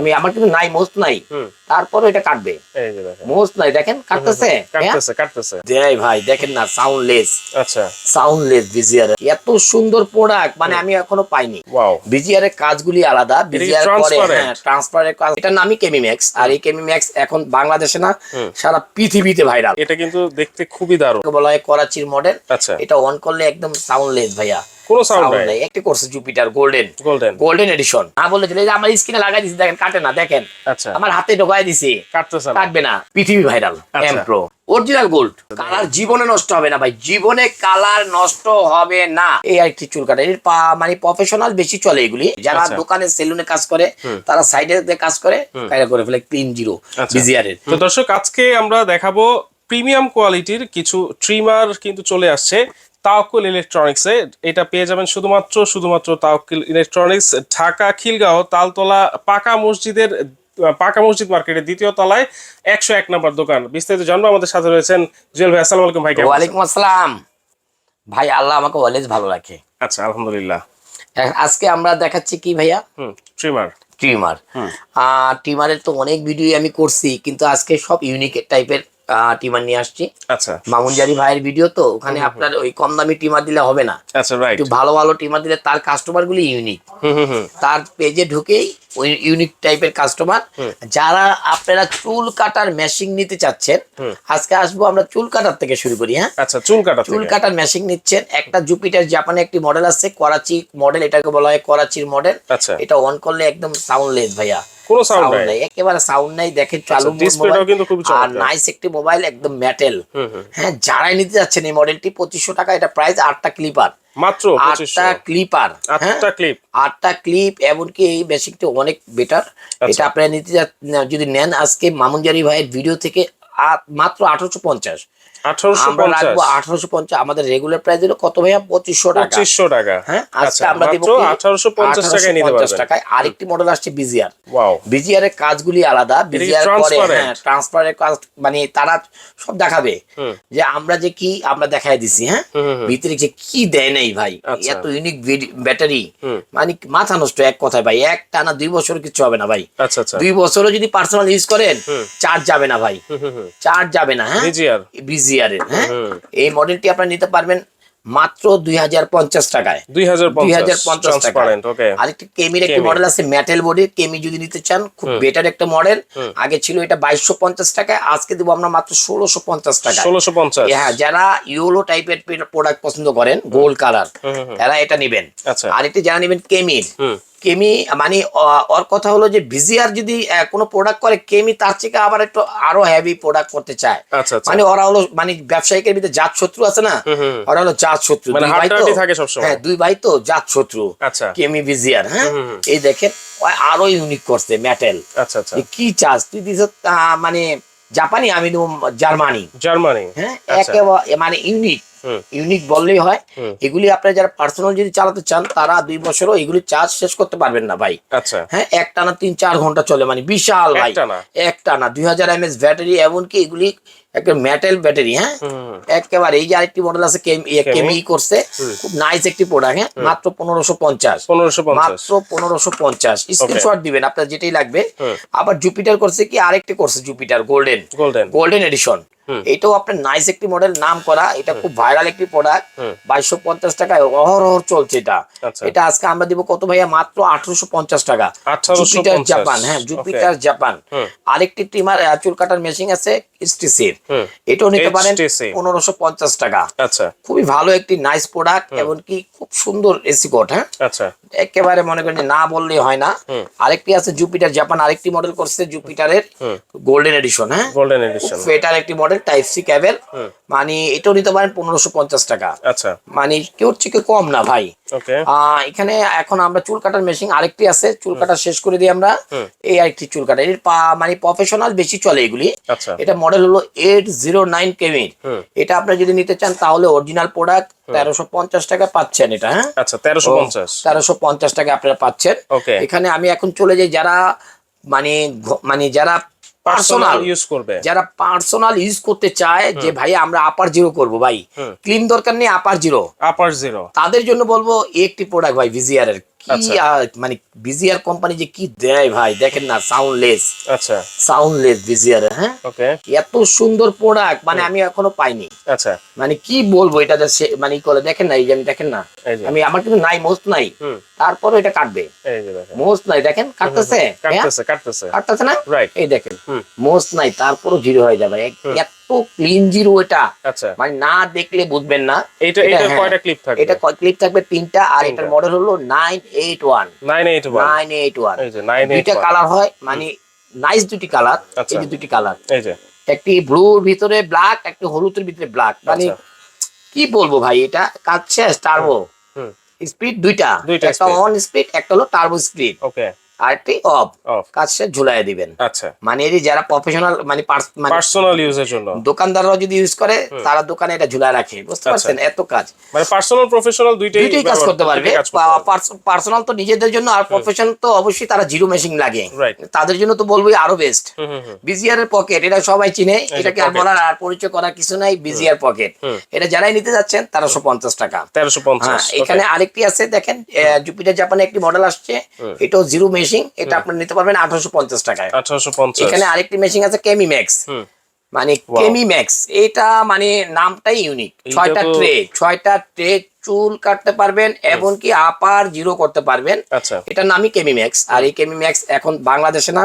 আমি আমার কিন্তু নাই মোস্ট নাই। তারপরে এটা কাটবে। মোস্ট নাই দেখেন কাটতেছে হ্যাঁ? কাটতেছে কাটতেছে। দেয় ভাই দেখেন না সাউন্ডলেস আচ্ছা। সাউন্ডলেস ভিজিআর এত সুন্দর প্রোডাক্ট মানে আমি এখনও পাইনি। ওয়াও ভিজিআর এর কাজগুলি আলাদা ভিজিআর? হ্যাঁ ট্রান্সপারের কাজ। এটার নামই কেমি ম্যাক্স আর এই কেমি ম্যাক্স এখন বাংলাদেশে না সারা পৃথিবীতে ভাইরাল এটা কিন্তু দেখতে খুবই দারুণ। বলা হয় করাচির মডেল আচ্ছা। এটা অন করলে একদম সাউন্ডলেস ভাইয়া। কোনো সাউন্ড নাই। একটি করছে Jupiter golden golden golden edition না বলে যে আমার স্ক্রিনে লাগাই দিছি দেখেন কাটে না দেখেন। আচ্ছা। আমার হাতে ঢোকাই দিছি। কাটতেছে না কাটবে না। পৃথিবী viral. M pro original gold colour জীবনে নষ্ট হবে না ভাই। জীবনে কালার নষ্ট হবে না। এই আরেকটি চুল কাটা এর মানে প্রফেশনাল বেশি চলে এগুলি। যারা আচ্ছা। দোকানে সেলুনে কাজ করে তারা সাইডে কাজ করে কায়দা করে ফেলে ক্লিন জিরো। বিজিআর এর। তো দর্শক আজকে আমরা দেখাবো প্রিমিয়াম কোয়ালিটির কিছু ট্রিমার কিন্তু চলে আসছে। তাওকুল ইলেকট্রনিক্সে এটা পেয়ে যাবেন শুধুমাত্র শুধুমাত্র তাওকুল ইলেকট্রনিক্স ঢাকা খিলগাঁও তালতলা পাকা মসজিদের পাকা মসজিদ মার্কেটের দ্বিতীয় তলায় একশো এক নম্বর দোকান। বিস্তারিত জানব আমাদের সাথে রয়েছেন জুয়েল ভাই আসসালামু আলাইকুম ভাই ওয়ালাইকুম আসসালাম। ভাই আল্লাহ আমাকে অলওয়েজ ভালো রাখে। আচ্ছা আলহামদুলিল্লাহ। আজকে আমরা দেখাচ্ছি কি ভাইয়া? ট্রিমার ট্রিমার ট্রিমারের তো অনেক ভিডিও আমি করছি কিন্তু আজকে সব ইউনিক টাইপের টিমার নিয়ে আসছি। আচ্ছা। মামুনজারি ভাইয়ের ভিডিও তো ওখানে আপনার ওই কম দামি টিমার দিলে হবে না। আচ্ছা রাইট একটু ভালো ভালো টিমার দিলে তার কাস্টমার গুলি ইউনিক হুম হুম হুম। তার পেজে ঢুকেই ওই ইউনিক টাইপের কাস্টমার যারা আপনারা চুল কাটার মেশিন নিতে চাচ্ছেন আজকে আসব আমরা চুল কাটার থেকে শুরু করি হ্যাঁ? আচ্ছা চুল কাটা চুল কাটার মেশিন নিচ্ছেন। একটা জুপিটার জাপানে একটি মডেল আছে করাচি মডেল এটাকে বলা হয় করাচির মডেল আচ্ছা। এটা অন করলে একদম সাউন্ডলেস ভাইয়া। কোনো সাউন্ড নাই। একেবারে সাউন্ড নাই দেখেন চালু ডিসপ্লেটাও কিন্তু আর চমৎকার। নাইস একটি মোবাইল একদম মেটেল হ্যাঁ যারাই নিতে যাচ্ছেন এই মডেলটি পঁচিশশো টাকা এটা প্রাইস আটটা ক্লিপার মাত্র আটটা ক্লিপার হ্যাঁ? আটটা ক্লিপ আটটা ক্লিপ এমনকি এই বেসিকটি অনেক বেটার আচ্ছা। এটা আপনারা নিতে যদি নেন আজকে মামুনজারি ভাইয়ের ভিডিও থেকে মাত্র আঠারোশো পঞ্চাশ। আমরা রাখব আঠারোশো পঞ্চাশ। আমাদের রেগুলার প্রাইস হলো কত ভাইয়া পঁচিশশো টাকা? পঁচিশশো টাকা। হ্যাঁ আচ্ছা আজকে আমরা দিব আঠারোশো পঞ্চাশ টাকায় নিতে 1850 টাকায়। আরেকটি মডেল আসছে বিজিআর বিজিআর এর কাজগুলি আলাদা। বিজিআর করে হ্যাঁ ট্রান্সপারের কাজ মানে তারা সব দেখাবে যে আমরা যে কি আমরা দেখাই দিছি হ্যাঁ। ভিতরে যে কি দেয় নাই ভাই? আচ্ছা। এত ইউনিক ব্যাটারি। মানে মাথা নষ্ট এক কথায় ভাই। এক টানা দুই বছর কিছু হবে না ভাই। আচ্ছা আচ্ছা। দুই বছরও যদি পার্সোনাল ইউজ করেন চার্জ যাবে না ভাই। চার্জ যাবে না হ্যাঁ? বিজিআর এর হ্যাঁ। এই মডেলটি আপনারা নিতে পারবেন মাত্র দুই হাজার পঞ্চাশ টাকায়। দুই হাজার পঞ্চাশ আরেকটি কেমির একটি মডেল আছে মেটাল বডি কেমি যদি নিতে চান খুব বেটার একটা মডেল আগে ছিল এটা বাইশশো পঞ্চাশ টাকায় আজকে দেবো আমরা মাত্র ষোলোশো পঞ্চাশ টাকা ষোলোশো পঞ্চাশ। হ্যাঁ যারা ইউলো টাইপের প্রোডাক্ট পছন্দ করেন গোল্ড কালার তারা এটা নেবেন। আচ্ছা। আরেকটি যারা নেবেন কেমির কেমি মানে ওর কথা হলো যে ভিজিআর যদি কোনো প্রোডাক্ট করে কেমি তার থেকে আবার একটু আরও হেভি প্রোডাক্ট করতে চায়। আচ্ছা আচ্ছা। মানে ওরা হলো মানে ব্যবসায়িকের ভিতরে জাত শত্রু আছে না। ওরা হলো জাত শত্রু। মানে। হ্যাঁ দুই ভাই তো জাত শত্রু। আচ্ছা। কেমি ভিজিআর হ্যাঁ। এই দেখেন আরও ইউনিক করছে মেটেল কি চাস? তুই দিস মানে জাপানি আমি জার্মানি। জার্মানি। হ্যাঁ। একেবারে মানে ইউনিক। ইউনিক বললেই হয়। এগুলি আপনারা যারা পার্সোনাল যদি চালাতে চান তারা দুই বছরও এগুলি চার্জ শেষ করতে পারবেন না ভাই। আচ্ছা। হ্যাঁ একটানা তিন চার ঘণ্টা চলে মানে বিশাল ভাই। একটানা? একটানা দুই হাজার এমএস ব্যাটারি এমনকি এগুলি একটা মেটাল ব্যাটারি হ্যাঁ? একেবারে এই যে আরেকটি মডেল আছে কেম- কেমি করছে খুব নাইস একটি প্রোডাক্ট হ্যাঁ? মাত্র পনেরোশো পঞ্চাশ। মাত্র পনেরোশো পঞ্চাশ। স্ক্রিনশট দিবেন আপনার যেটাই লাগবে। আবার জুপিটার করছে কি? আরেকটি করছে Jupiter golden golden golden edition. এটাও আপনার নাইস একটি মডেল নাম করা। এটা খুব ভাইরাল একটি প্রোডাক্ট। বাইশশো পঞ্চাশ টাকায় অহরহ চলছে এটা। আচ্ছা। এটা আজকে আমরা দিব কত ভাইয়া? মাত্র আঠারোশো পঞ্চাশ টাকা। জুপিটার জাপান হ্যাঁ জুপিটার জাপান আরেকটি ট্রিমার চুল কাটার মেশিন আছে। স্টিসির। এটাও নিতে পারেন পনেরোশো পঞ্চাশ টাকা। আচ্ছা। খুবই ভালো একটি নাইস প্রোডাক্ট এমনকি খুব সুন্দর এসি কোড হ্যাঁ? আচ্ছা। একেবারে মনে করেন না বললেই হয় না। আরেকটি আছে জুপিটার জাপান আরেকটি মডেল করছে জুপিটারের গোল্ডেন এডিশন হ্যাঁ? গোল্ডেন এডিশন এটার একটি মডেল টাইপ সি ক্যাবেল মানে এটাও নিতে পারেন পনেরোশো পঞ্চাশ টাকা। আচ্ছা। মানে কেউ থেকে কম না ভাই। এখানে এখন আমরা চুল কাটার মেশিন আরেকটি আছে চুল কাটা শেষ করে দিই আমরা। এই আরেকটি চুল কাটা। মানে প্রফেশনাল বেশি চলে এগুলি। আচ্ছা। এটা মডেল হলো এইট জিরো নাইন কেমির এটা আপনি যদি নিতে চান তাহলে অরিজিনাল প্রোডাক্ট তেরোশো পঞ্চাশ টাকা পাচ্ছেন এটা হ্যাঁ? আচ্ছা তেরোশো পঞ্চাশ। তেরোশো পঞ্চাশ টাকা আপনারা পাচ্ছেন। এখানে আমি এখন চলে যাই যারা মানে মানে যারা পার্সোনাল ইউজ করবে। যারা পার্সোনাল ইউজ করতে চায় যে ভাই আমরা আপার জিরো করব ভাই। ক্লিন দরকার নেই আপার জিরো আপার জিরো তাদের জন্য বলব একটি প্রোডাক্ট ভাই ভিজিআর এর। কি আচ্ছা। মানে বিজিআর কোম্পানি যে কি দেয় ভাই? দেখেন না সাউন্ডলেস আচ্ছা। সাউন্ডলেস বিজিআর হ্যাঁ? ওকে। এত সুন্দর প্রোডাক্ট মানে আমি এখনও পাইনি। আচ্ছা। মানে কি বলব এটা যে মানে করে দেখেন না এই যে আমি দেখেন না আমি আমার কিন্তু নাই মোস্ট নাই। তারপরে এটা কাটবে। মোস্ট নাই দেখেন কাটতেছে হ্যাঁ? কাটতেছে কাটতেছে। কাটতেছে না? এই দেখেন হুম। মোস্ট নাই তারপরও জিরো হয়ে যাবে। এত ক্লিন জিরো এটা। আচ্ছা। মানে না দেখলে বুঝবেন না। এটা এটা হ্যাঁ। কয়টা ক্লিপ থাকবে? এটা ক্লিপ থাকবে তিনটা আর। এটার মডেল হলো nine eight one 981 nine eight one এই যে 981 দুইটা কালার হয় মানে নাইস দুটি কালার আচ্ছা। এই যে দুটি কালার এই যে। একটি ব্লুর ভিতরে ব্ল্যাক একটি হলুদের ভিতরে ব্ল্যাক মানে আচ্ছা। কি বলব ভাই এটা কাজ শেষ টার্বো স্পিড দুইটা। দুইটা একটা অন স্পিড একটা হলো টার্বো স্পিড ওকে আর একটি অফ। ঝুলাই দিবেন। আচ্ছা। মানে যারা প্রফেশনাল মানে মানে পার্সোনাল ইউজের জন্য। দোকানদাররা যদি ইউজ করে তারা দোকানে এটা ঝুলাই রাখে। বুঝতে আচ্ছা। পারছেন? এত কাজ। মানে পার্সোনাল প্রফেশনাল দুইটাই দুইটাই কাজ করতে পারবে। পার্সোনাল তো নিজেদের জন্য আর প্রফেশন তো অবশ্যই তারা জিরো মেশিন লাগে। তাদের জন্য তো বলবোই আরও বেস্ট বিজিআর এর পকেট এটা সবাই চিনে। এটাকে আর বলার আর পরিচয় করার কিছু নাই। বিজিআর পকেট এটা যারাই নিতে যাচ্ছেন তেরোশো পঞ্চাশ টাকা। তেরোশো হ্যাঁ পঞ্চাশ এখানে আরেকটি আছে দেখেন জুপিটার জাপানে একটি মডেল আসছে। এটাও জিরো মেশিন এটা আপনি নিতে পারবেন আঠারোশো পঞ্চাশ টাকায়। আঠারোশো পঞ্চাশ। এখানে আরেকটি মেশিন আছে কেমি ম্যাক্স মানে কেমি ম্যাক্স এটা মানে নামটাই ইউনিক ছয়টা ট্রে ছয়টা ট্রে চুল কাটতে পারবেন এমনকি আপার জিরো করতে পারবেন। আচ্ছা। এটার নামই কেমি ম্যাক্স আর এই কেমি ম্যাক্স এখন বাংলাদেশে না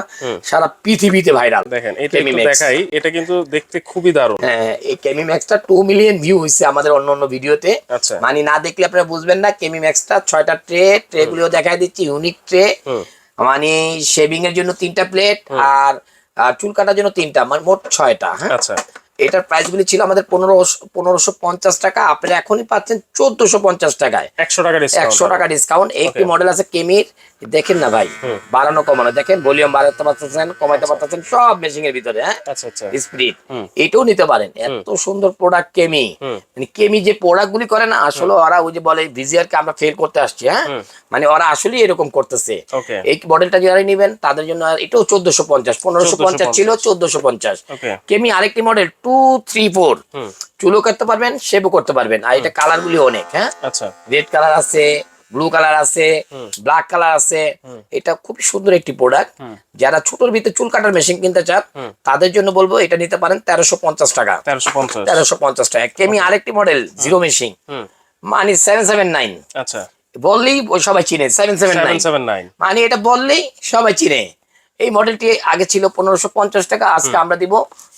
সারা পৃথিবীতে ভাইরাল দেখেন এটা দেখাই এটা কিন্তু দেখতে খুবই দারুণ। হ্যাঁ, এই কেমি ম্যাক্সটা টু মিলিয়ন ভিউ হয়েছে আমাদের অন্য অন্য ভিডিওতে আচ্ছা। মানে না দেখলে আপনারা বুঝবেন না কেমি ম্যাক্সটা ছয়টা ট্রে ট্রে গুলো দেখাই দিচ্ছি ইউনিক ট্রে মানে শেভিং এর জন্য তিনটা প্লেট আর চুল কাটার জন্য তিনটা মানে মোট ছয়টা হ্যাঁ? আচ্ছা। এটার প্রাইস গুলি ছিল আমাদের পনেরোশো পনেরোশো পঞ্চাশ টাকা। আপনারা এখনই পাচ্ছেন চোদ্দশো পঞ্চাশ টাকায়। একশো টাকা একশো টাকা ডিসকাউন্ট একটি মডেল আছে কেমির। দেখেন না ভাই বাড়ানো কমানো। দেখেন ভলিউম বাড়াতে পারতেছেন কমাইতে পারতেছেন সব মেশিং এর ভিতরে হ্যাঁ? আচ্ছা আচ্ছা। হুম। এটাও নিতে পারেন। এত সুন্দর প্রোডাক্ট কেমি। মানে কেমি যে প্রোডাক্ট গুলি করে না আসলে ওরা ওই যে বলে ভিজিআর কে আমরা ফেল করতে আসছি হ্যাঁ? মানে ওরা আসলে এরকম করতেছে। এই মডেলটা যারা নিবেন তাদের জন্য আর এটাও চোদ্দশো পঞ্চাশ। পনেরোশো পঞ্চাশ ছিল চোদ্দশো পঞ্চাশ। কেমি আরেকটি মডেল টু থ্রি ফোর চুলও করতে পারবেন শেভও করতে পারবেন। আর এটা কালার গুলি অনেক হ্যাঁ? আচ্ছা। রেড কালার আছে ব্লু কালার আছে ব্ল্যাক কালার আছে। এটা খুব সুন্দর একটি প্রোডাক্ট যারা ছোটর ভিতরে চুল কাটার মেশিন কিনতে চান তাদের জন্য বলব এটা নিতে পারেন তেরোশো পঞ্চাশ টাকা। তেরোশো পঞ্চাশ। টাকা। কেমি আরেকটি মডেল জিরো মেশিন মানে সেভেন সেভেন নাইন আচ্ছা। বললেই সবাই চিনে seven seven seven nine seven nine মানে এটা বললেই সবাই চিনে। এই মডেলটি আগে ছিল পনেরোশো পঞ্চাশ টাকা আজকে আমরা দিব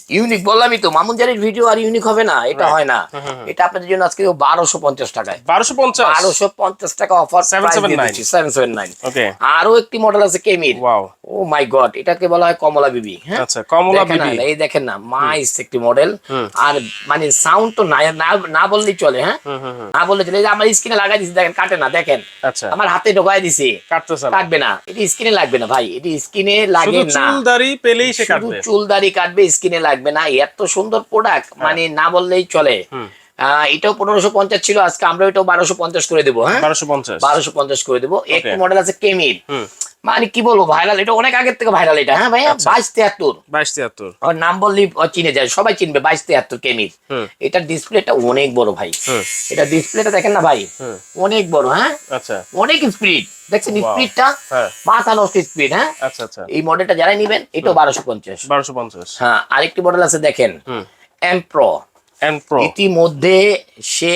ইউনিক বললামই তো মামুনজারির ভিডিও আর ইউনিক হবে না এটা হয় না। এটা আপনাদের জন্য আজকে বারোশো পঞ্চাশ টাকায়। বারোশো পঞ্চাশ? বারোশো পঞ্চাশ টাকা অফার 779 সেভেন সেভেন নাইন আরও একটি মডেল আছে কেমির ওয়াও ও মাই গড এটাকে বলা হয় কমলা বিবি হ্যাঁ? আচ্ছা কমলা বিবি। এই দেখেন না মাইস একটি মডেল আর মানে সাউন্ড তো না বললেই চলে হ্যাঁ? না বললে চলে যে আমার স্ক্রিনে লাগাই দিছি দেখেন কাটে না দেখেন। আচ্ছা। আমার হাতে ঢোকাই দিছি। কাটবে না এটি স্ক্রিনে লাগবে না ভাই এটি স্ক্রিনে লাগে না। চুল দাড়ি পেলেই সে কাটবে। চুল দাড়ি কাটবে স্কিনে লাগবে না এত সুন্দর প্রোডাক্ট মানে না বললেই চলে। আহ, এটাও পনেরোশো পঞ্চাশ ছিল আজকে আমরা এটাও বারোশো পঞ্চাশ করে দেবো হ্যাঁ? বারোশো পঞ্চাশ। বারোশো পঞ্চাশ করে দেবো। একটি মডেল আছে কেমির মানে কি বলব ভাইরাল এটা অনেক আগের থেকে ভাইরাল এটা। হ্যাঁ ভাইয়া আচ্ছা। বাইশ তিয়াত্তর। বাইশ তিয়াত্তর। ওর নাম বললেই ও চিনে যায় সবাই চিনবে বাইশ তিয়াত্তর কেমির। এটার ডিসপ্লেটা অনেক বড় ভাই। এটা ডিসপ্লেটা দেখেন না ভাই? অনেক বড় হ্যাঁ? আচ্ছা। অনেক স্পিড দেখছেন. স্পিডটা হ্যাঁ। মাথা নষ্ট স্পিড হ্যাঁ? আচ্ছা আচ্ছা। এই মডেলটা যারাই নিবেন এটাও বারোশো পঞ্চাশ। বারোশো পঞ্চাশ। হ্যাঁ আরেকটি মডেল আছে দেখেন। এমপ্রো এন্ড প্রো ইতিমধ্যে সে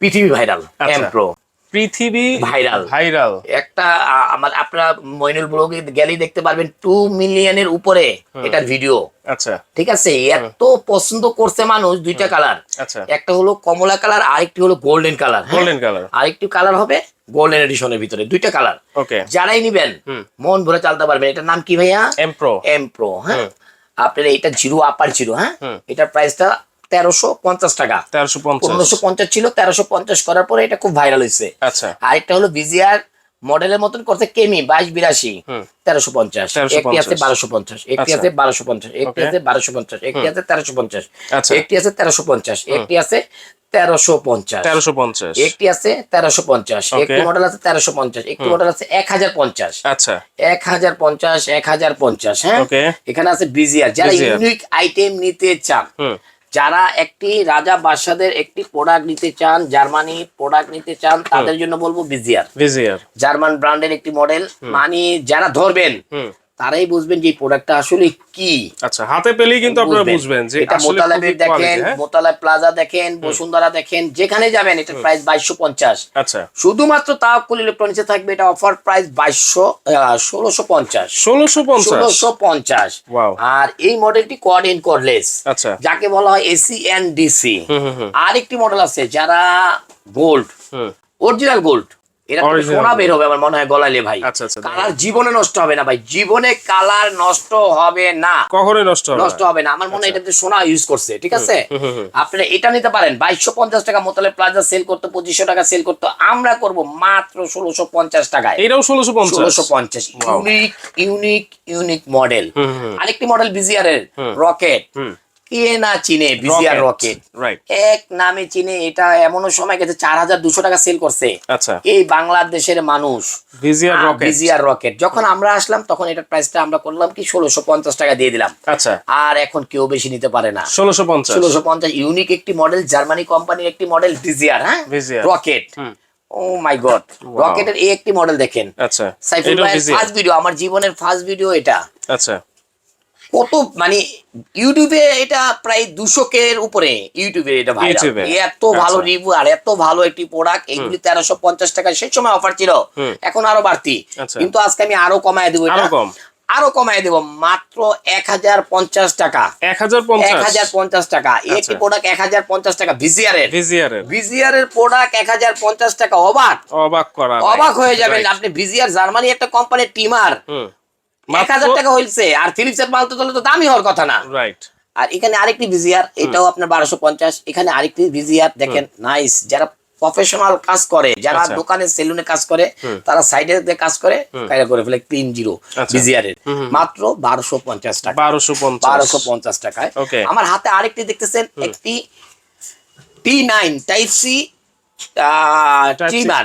পৃথিবী ভাইরাল আচ্ছা। এমপ্রো পৃথিবী ভাইরাল। ভাইরাল। একটা আমার আপনারা মইনুল ব্লগে গেলেই দেখতে পারবেন টু মিলিয়নের উপরে এটার ভিডিও আচ্ছা। ঠিক আছে? এত পছন্দ করছে মানুষ দুইটা কালার আচ্ছা। একটা হলো কমলা কালার আরেকটি হলো গোল্ডেন কালার গোল্ডেন কালার আরেকটি কালার হবে গোল্ডেন এডিশনের ভিতরে দুইটা কালার ওকে যারাই নিবেন। মন ভরে চালতে পারবেন। এটার নাম কি ভাইয়া? এমপ্রো এমপ্রো হ্যাঁ? আপনার এটা জিরো আপার জিরো হ্যাঁ। এটার প্রাইসটা তেরোশো পঞ্চাশ টাকা। তেরোশো পনেরোশো পঞ্চাশ ছিল তেরোশো পঞ্চাশ করার পরে এটা খুব ভাইরাল হয়েছে। আচ্ছা। আরেকটা হলো বিজিআর মডেলের মতন করছে কেমি বাইশ বিরাশি। তেরোশো পঞ্চাশ। 1350 একটি আছে বারোশো পঞ্চাশ। একটি আচ্ছা। আছে বারোশো পঞ্চাশ। একটি. আছে বারোশো পঞ্চাশ। একটি আছে তেরোশো পঞ্চাশ। আচ্ছা। একটি আছে তেরোশো পঞ্চাশ। একটি আছে তেরোশো পঞ্চাশ। তেরোশো পঞ্চাশ। একটি আছে তেরোশো পঞ্চাশ. একটি মডেল আছে তেরোশো পঞ্চাশ। একটি মডেল আছে এক হাজার পঞ্চাশ। আচ্ছা। এক হাজার পঞ্চাশ এক হাজার পঞ্চাশ হ্যাঁ? এখানে আছে বিজিআর যারা ইউনিক আইটেম নিতে চান যারা একটি রাজা বাদশাদের একটি প্রোডাক্ট নিতে চান জার্মানি প্রোডাক্ট নিতে চান তাদের জন্য বলব বিজিয়ার ভিজিয়ার জার্মান ব্র্যান্ডের একটি মডেল মানে যারা ধরবেন তারাই বুঝবেন যে প্রোডাক্টটা আসলে কি। আচ্ছা হাতে পেলেই কিন্তু আপনারা বুঝবেন। যে এটা আসলে মোতালাবের দেখেন হ্যাঁ? প্লাজা দেখেন বসুন্ধরা দেখেন যেখানে যাবেন এটার প্রাইস বাইশশো পঞ্চাশ। আচ্ছা। শুধুমাত্র তাওকুল ইলেকট্রনিক্সে থাকবে এটা অফার প্রাইস বাইশশো ষোলোশো পঞ্চাশ। ষোলোশো পঞ্চাশ? ষোলোশো পঞ্চাশ। Wow. আর এই মডেলটি কোয়াড ইন কর্ডলেস আচ্ছা। যাকে বলা হয় এসি এন্ড ডিসি হুম হুম হুম। আরেকটি মডেল আছে যারা গোল্ড হুম। অরিজিনাল গোল্ড এটা সোনা বের হবে আমার মনে হয় গলাইলে ভাই আচ্ছা, আচ্ছা, কালার জীবনে নষ্ট হবে না ভাই। জীবনে কালার নষ্ট হবে না। কখনোই নষ্ট হবে নষ্ট হবে না। আমার মনে হয় এটাতে সোনা ইউজ করছে ঠিক আছে। আপনারা এটা নিতে পারেন। বাইশশো পঞ্চাশ টাকা মোতালে প্লাজা সেল করতো পঁচিশশো টাকা সেল করতো আমরা করব মাত্র ষোলোশো পঞ্চাশ টাকায়। এটাও ষোলোশো ষোলোশো পঞ্চাশ। Unique unique unique model. আরেকটি মডেল বিজিআর এর রকেট কে না চিনে বিজিআর রকেট এক নামে চিনে এটা এমনও সময় গেছে চার হাজার দুশো টাকা সেল করছে। আচ্ছা। এই বাংলাদেশের মানুষ। রকেট বিজিআর রকেট যখন আমরা আসলাম তখন এটার প্রাইসটা আমরা করলাম কি ষোলোশো পঞ্চাশ টাকা দিয়ে দিলাম। আচ্ছা। আর এখন কেউ বেশি নিতে পারে না। ষোলোশো পঞ্চাশ। ষোলোশো পঞ্চাশ ইউনিক একটি মডেল জার্মানি কোম্পানির একটি মডেল ডিজিআর হ্যাঁ? রকেট ও মাই গড রকেটের এই একটি মডেল দেখেন। আচ্ছা। সাইফুল ভিজিয়ার ফার্স্ট ভিডিও আমার জীবনের ফার্স্ট ভিডিও এটা। আচ্ছা। কত মানে ইউটিউবে এটা প্রায় দুশো দুশোকের উপরে ইউটিউবে এটা এত ভালো আচ্ছা। রিভিউ আর এত ভালো একটি প্রোডাক্ট এগুলি তেরোশো পঞ্চাশ টাকা সেই সময় অফার ছিল। এখন আরও বাড়তি। আচ্ছা। কিন্তু আজকে আমি আরও কমায় দেবো এটা। আরও কম। আরও কমায় দেবো মাত্র এক হাজার পঞ্চাশ টাকা। এক হাজার পঞ্চাশ। টাকা। একটি আচ্ছা। প্রোডাক্ট এক হাজার পঞ্চাশ টাকা ভিজিআরের ভিজিয়ারের ভিজিআরের প্রোডাক্ট এক হাজার পঞ্চাশ টাকা অবাক। অবাক করা অবাক হয়ে যাবেন আপনি ভিজিআর জার্মানি একটা কোম্পানির টিমার এক হাজার টাকা হয়েছে আর ফিলিপসের মাল তো তাহলে তো দামি হওয়ার কথা না। রাইট আর এখানে আরেকটি ভিজিআর এটাও আপনার বারোশো পঞ্চাশ এখানে আরেকটি ভিজিআর দেখেন নাইস যারা প্রফেশনাল কাজ করে যারা আচ্ছা। দোকানে সেলুনে কাজ করে তারা সাইডে কাজ করে কায়দা করে ফেলে ক্লিন জিরো আচ্ছা। ভিজিআর এর। মাত্র বারোশো পঞ্চাশ টাকা। বারোশো বারোশো পঞ্চাশ টাকায়। আমার হাতে আরেকটি দেখতেছেন একটি T nine type C trimmer.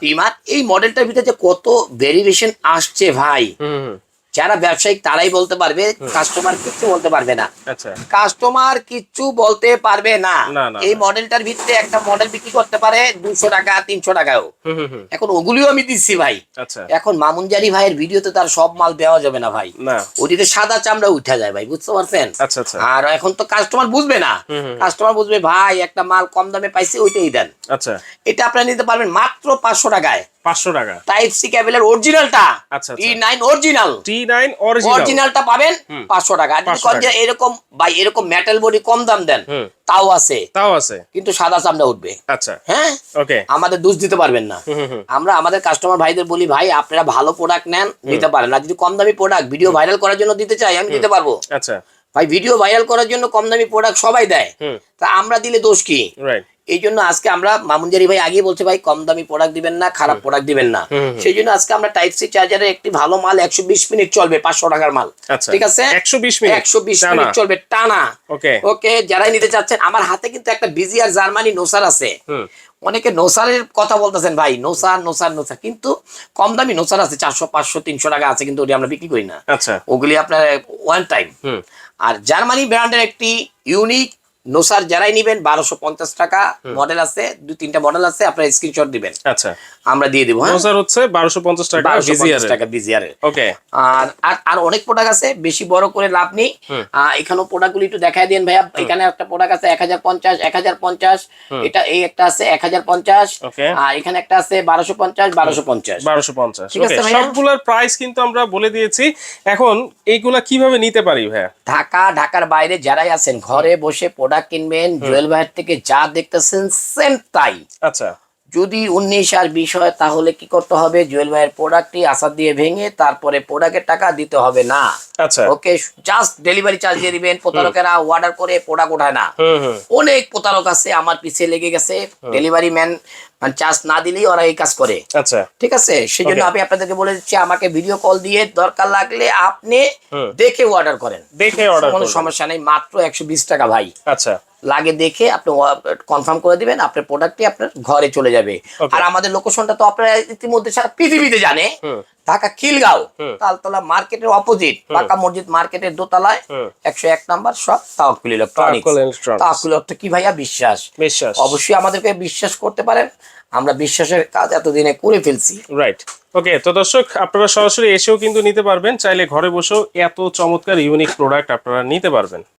Trimmer এই মডেলটার ভিতরে যে কত ভেরিয়েশন আসছে ভাই। যারা ব্যবসায়িক তারাই বলতে পারবে কাস্টমার কিচ্ছু বলতে পারবে না। আচ্ছা। কাস্টমার কিচ্ছু বলতে পারবে না। এই মডেলটার ভিতরে একটা মডেল বিক্রি করতে পারে দুশো টাকা তিনশো টাকাও। এখন ওগুলিও আমি দিচ্ছি ভাই। আচ্ছা। এখন মামুনজারি ভাইয়ের ভিডিওতে তার সব মাল দেওয়া যাবে না ভাই। ওটিতে সাদা চামড়া উঠা যায় ভাই বুঝতে পারছেন? আচ্ছা আচ্ছা। আর এখন তো কাস্টমার বুঝবে না। কাস্টমার বুঝবে ভাই একটা মাল কম দামে পাইছে ওইটাই দেন। আচ্ছা। এটা আপনারা নিতে পারবেন মাত্র পাঁচশো টাকায়। পাঁচশো টাকা। টাইপ সি ক্যাবেলের অরিজিনালটা আচ্ছা। T nine original T nine অরিজিনালটা পাবেন পাঁচশো টাকা। যদি 500 কোন যে টাকা। এরকম ভাই এরকম মেটাল বডি কম দাম দেন তাও আছে। তাও আছে। কিন্তু সাদা চামড়া উঠবে। আচ্ছা। হ্যাঁ? ওকে আমাদের দোষ দিতে পারবেন না। আমরা আমাদের কাস্টমার ভাইদের বলি ভাই আপনারা ভালো প্রোডাক্ট নেন নিতে পারেন। আর যদি কম দামি প্রোডাক্ট ভিডিও ভাইরাল করার জন্য দিতে চাই আমি দিতে পারব। আচ্ছা। ভাই ভিডিও ভাইরাল করার জন্য কম দামি প্রোডাক্ট সবাই দেয়। তা আমরা দিলে দোষ কি? রাইট এই জন্য আজকে আমরা মামুনজারি ভাই আগে বলছে ভাই কম দামি প্রোডাক্ট দিবেন না খারাপ প্রোডাক্ট দিবেন না। সেই জন্য আজকে আমরা টাইপ সি চার্জারের একটি ভালো মাল একশো বিশ মিনিট চলবে পাঁচশো টাকার মাল। আচ্ছা ঠিক আছে? একশো বিশ মিনিট। একশো বিশ। মিনিট চলবে টানা। ওকে। ওকে যারাই নিতে চাচ্ছেন আমার হাতে কিন্তু একটা বিজি আর জার্মানি নোসার আছে। অনেকে নোসারের কথা বলতেছেন ভাই নোসার নোসার নোসার কিন্তু কম দামি নোসার আছে চারশো পাঁচশো তিনশো টাকা আছে কিন্তু ওটি আমরা বিক্রি করি না। আচ্ছা। ওগুলি আপনার ওয়ান টাইম আর জার্মানি ব্র্যান্ডের একটি ইউনিক নোসার যারাই নিবেন বারোশো পঞ্চাশ টাকা মডেল আছে দুই তিনটা মডেল আছে আপনার স্ক্রিনশট দিবেন। আচ্ছা। আমরা দিয়ে দিব হ্যাঁ? স্যার হচ্ছে বারোশো পঞ্চাশ টাকা টাকা বিজিআর ওকে আর আর অনেক প্রোডাক্ট আছে বেশি বড় করে লাভ নেই। এখানেও প্রোডাক্ট গুলি একটু দেখাই দিন ভাইয়া। এখানে একটা প্রোডাক্ট আছে এক হাজার পঞ্চাশ এক হাজার পঞ্চাশ। এটা এই একটা আছে এক হাজার পঞ্চাশ। আর এখানে একটা আছে বারোশো পঞ্চাশ বারোশো পঞ্চাশ। বারোশো পঞ্চাশ। ঠিক আছে? সবগুলোর প্রাইস কিন্তু আমরা বলে দিয়েছি। এখন এইগুলা কীভাবে নিতে পারি ভাইয়া? ঢাকা ঢাকার বাইরে যারাই আছেন ঘরে বসে প্রোডাক্ট কিনবেন জুয়েল ভাইয়ের থেকে যা দেখতেছেন সেম তাই। আচ্ছা। যদি উনিশ আর বিশ হয় তাহলে কি করতে হবে? জুয়েল ভাইয়ের প্রোডাক্টটি আসার দিয়ে ভেঙে তারপরে প্রোডাক্টের টাকা দিতে হবে না। আচ্ছা। ওকে জাস্ট ডেলিভারি চার্জ দিয়ে দিবেন প্রতারকেরা অর্ডার করে প্রোডাক্ট ওঠায় না। অনেক প্রতারক আছে আমার পিছিয়ে লেগে গেছে ডেলিভারি ম্যান চার্জ না দিলেই ওরা এই কাজ করে। আচ্ছা। ঠিক আছে? সেই জন্য আমি আপনাদেরকে বলে দিচ্ছি আমাকে ভিডিও কল দিয়ে দরকার লাগলে আপনি দেখে অর্ডার করেন। দেখে অর্ডার কোনো সমস্যা নেই মাত্র একশো বিশ টাকা ভাই। আচ্ছা। লাগে দেখে আপনি কনফার্ম করে দিবেন আপনার প্রোডাক্টটি আপনার ঘরে চলে যাবে। আর আমাদের লোকেশনটা তো আপনারা ইতিমধ্যে সারা পৃথিবীতে জানে। ঢাকা খিলগাঁও। তালতলা মার্কেটের অপোজিট পাকা মসজিদ মার্কেটের দোতলায় একশো এক নাম্বার সব তাওয়াক্কুল ইলেকট্রনিক্স Electronics। অর্থ কি ভাইয়া? বিশ্বাস। বিশ্বাস। অবশ্যই আমাদেরকে বিশ্বাস করতে পারেন। আমরা বিশ্বাসের কাজ এতদিনে করে ফেলছি। রাইট ওকে তো দর্শক আপনারা সরাসরি এসেও কিন্তু নিতে পারবেন। চাইলে ঘরে বসেও এত চমৎকার ইউনিক প্রোডাক্ট আপনারা নিতে পারবেন।